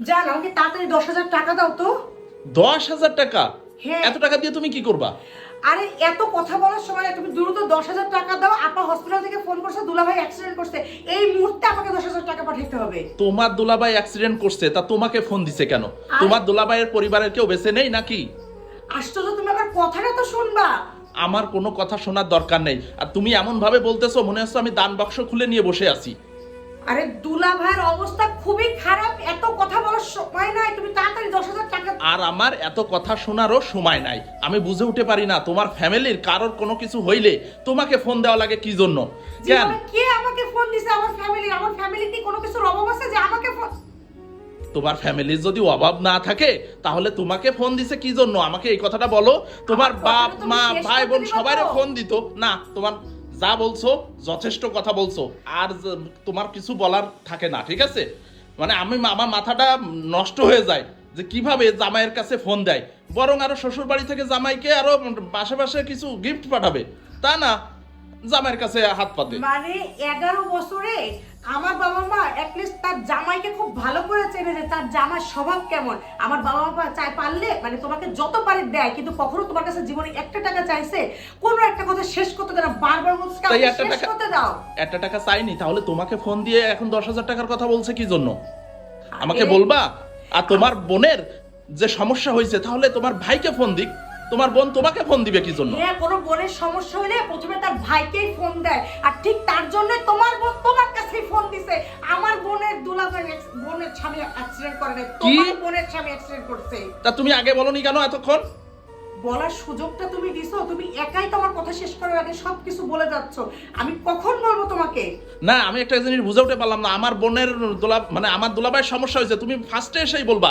জান আমাকে তাড়াতাড়ি দশ হাজার টাকা দাও তো। দশ হাজার টাকা? হ্যাঁ। এত টাকা দিয়ে তুমি কি করবা? আরে এত কথা বলার সময় তুমি দ্রুত দশ হাজার টাকা দাও আপা হসপিটাল থেকে ফোন করছে দুলাভাই অ্যাক্সিডেন্ট করছে। এই মুহূর্তে আমাকে দশ হাজার টাকা পাঠাতে হবে। তোমার দুলাভাই অ্যাক্সিডেন্ট করছে তা তোমাকে ফোন দিছে কেন? তোমার দুলাভাইয়ের পরিবারের কেউ বেঁচে নেই নাকি? আশ্চর্য তুমি আমার কথাটা তো শুনবা। আমার কোনো কথা শোনার দরকার নেই। আর তুমি এমন ভাবে বলতেছো মনে হচ্ছে আমি দান বাক্স খুলে নিয়ে বসে আছি। আরে দুলাভাইয়ের অবস্থা খুবই খারাপ এত কথা বলার সময় নাই তুমি তাড়াতাড়ি দশ হাজার টাকা আর আমার এত কথা শোনারও সময় নাই। আমি বুঝে উঠতে পারি না তোমার ফ্যামিলির কারোর কোনো কিছু হইলে তোমাকে ফোন দেওয়া লাগে কি জন্য? কেন? কে আমাকে ফোন দিছে আমার ফ্যামিলি আমার ফ্যামিলি কি কোনো কিছুর অভাব আছে যে আমাকে ফোন তোমার ফ্যামিলির যদি অভাব না থাকে তাহলে তোমাকে ফোন দিছে কি জন্য? আমাকে এই কথাটা বলো। তোমার বাপ মা ভাই বোন সবাইরে ফোন দিত। না তোমার যা বলছো যথেষ্ট কথা বলছো। আর তোমার কিছু বলার থাকে না ঠিক আছে? মানে আমি আমার মাথাটা নষ্ট হয়ে যায়। যে কীভাবে জামাইয়ের কাছে ফোন দেয়? বরং আরও শ্বশুর বাড়ি থেকে জামাইকে আরও পাশে পাশে কিছু গিফট পাঠাবে। তা না জামাইয়ের কাছে হাত পাতে। মানে এগারো বছরে আমার বাবা মা অ্যাটলিস্ট তার জামাইকে খুব ভালো করে চেনে যে তার জামার স্বভাব কেমন। আমার বাবা মা চাই পারলে মানে তোমাকে যত পারে দেয় কিন্তু কখনো তোমার কাছে জীবনে একটা টাকা চাইছে কোনো একটা কথা শেষ করতে দেয় বারবার বলছে শেষ করতে দাও। একটা টাকা চাইনি তাহলে তোমাকে ফোন দিয়ে এখন দশ হাজার টাকার কথা বলছে কি জন্য? আমাকে বলবা? আর তোমার বোনের যে সমস্যা হয়েছে তাহলে তোমার ভাইকে ফোন দিক। তোমার বোন তোমাকে ফোন দিবে কি জন্য? হ্যাঁ কোনো বোনের সমস্যা হলে প্রথমে তার ভাইকেই ফোন দেয়। আর ঠিক তার জন্য তোমার বোন তোমার কাছেই ফোন দিছে। আমার বোনের দুলাভাই বোনের স্বামী অ্যাক্সিডেন্ট করে নাই তোমার বোনের স্বামী অ্যাক্সিডেন্ট করছে। তা তুমি আগে বলনি কেন এতক্ষণ? বলার সুযোগটা তুমি দিছো তুমি একাই তোমার কথা শেষ করার আগে সবকিছু বলে যাচ্ছ। আমি কখন বলব তোমাকে? না আমি একটা জিনিস বুঝে উঠতে পারলাম না আমার বোনের দোলা মানে আমার দুলাভাইয়ের সমস্যা হয়েছে তুমি ফার্স্টে এসেই বলবা।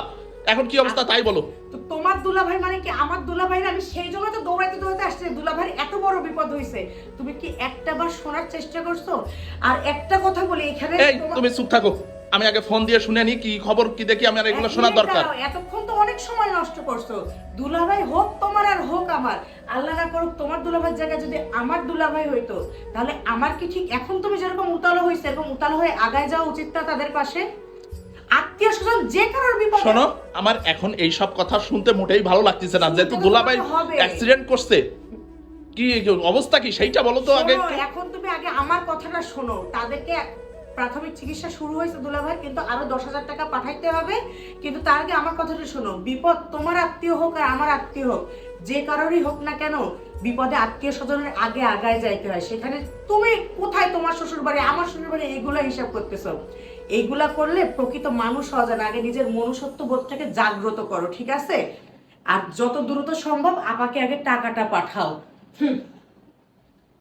এখন কি অবস্থা তাই বলো। তো তোমার দুলাভাই মানে কি? আমার দুলাভাইয়ের আমি সেই জন্য তো দৌড়াইতে দৌড়াইতে আসছি দুলাভাইয়ের এত বড় বিপদ হয়েছে। তুমি কি একটা বার শোনার চেষ্টা করছ? আর একটা কথা বলি এখানে এই তুমি চুপ থাকো। আমি আগে ফোন দিয়ে শুনে নি কি খবর কি দেখি আমি আর এগুলো শোনার দরকার। এতক্ষণ অনেক সময় নষ্ট করছ। দুলাভাই হোক তোমার আর হোক আমার আল্লাহ না করুক তোমার দুলাভাইয়ের জায়গায় যদি আমার দুলাভাই হইতো তাহলে আমার কি ঠিক এখন তুমি যেরকম উতালো হয়েছে এরকম উতালো হয়ে আগায় যাওয়া উচিত না তাদের পাশে? আত্মীয় স্বজন যে কারোর বিপদ শোনো আমার এখন এই সব কথা শুনতে মোটেই ভালো লাগতেছে না যেহেতু দুলাভাই। অ্যাক্সিডেন্ট করছে। কি অবস্থা কি? সেইটা বলো তো আগে। এখন তুমি আগে আমার কথাটা শোনো তাদেরকে প্রাথমিক চিকিৎসা শুরু হয়েছে দুলাভাই, কিন্তু আরও দশ হাজার টাকা পাঠাইতে হবে। কিন্তু তার আগে আমার কথাটা শোনো, বিপদ তোমার আত্মীয় হোক আর আমার আত্মীয় হোক, যে কারোরই হোক না কেন, বিপদে আত্মীয় স্বজনের আগে আগায় যাইতে হয়। সেখানে তুমি কোথায় তোমার শ্বশুর বাড়ি আমার শ্বশুর বাড়ি এইগুলা হিসাব করতেছো? এইগুলা করলে প্রকৃত মানুষ হওয়া যায় আগে নিজের মনুষ্যত্ব বোধটাকে জাগ্রত করো, ঠিক আছে? আর যত দ্রুত সম্ভব আপাকে আগে টাকাটা পাঠাও। হুম।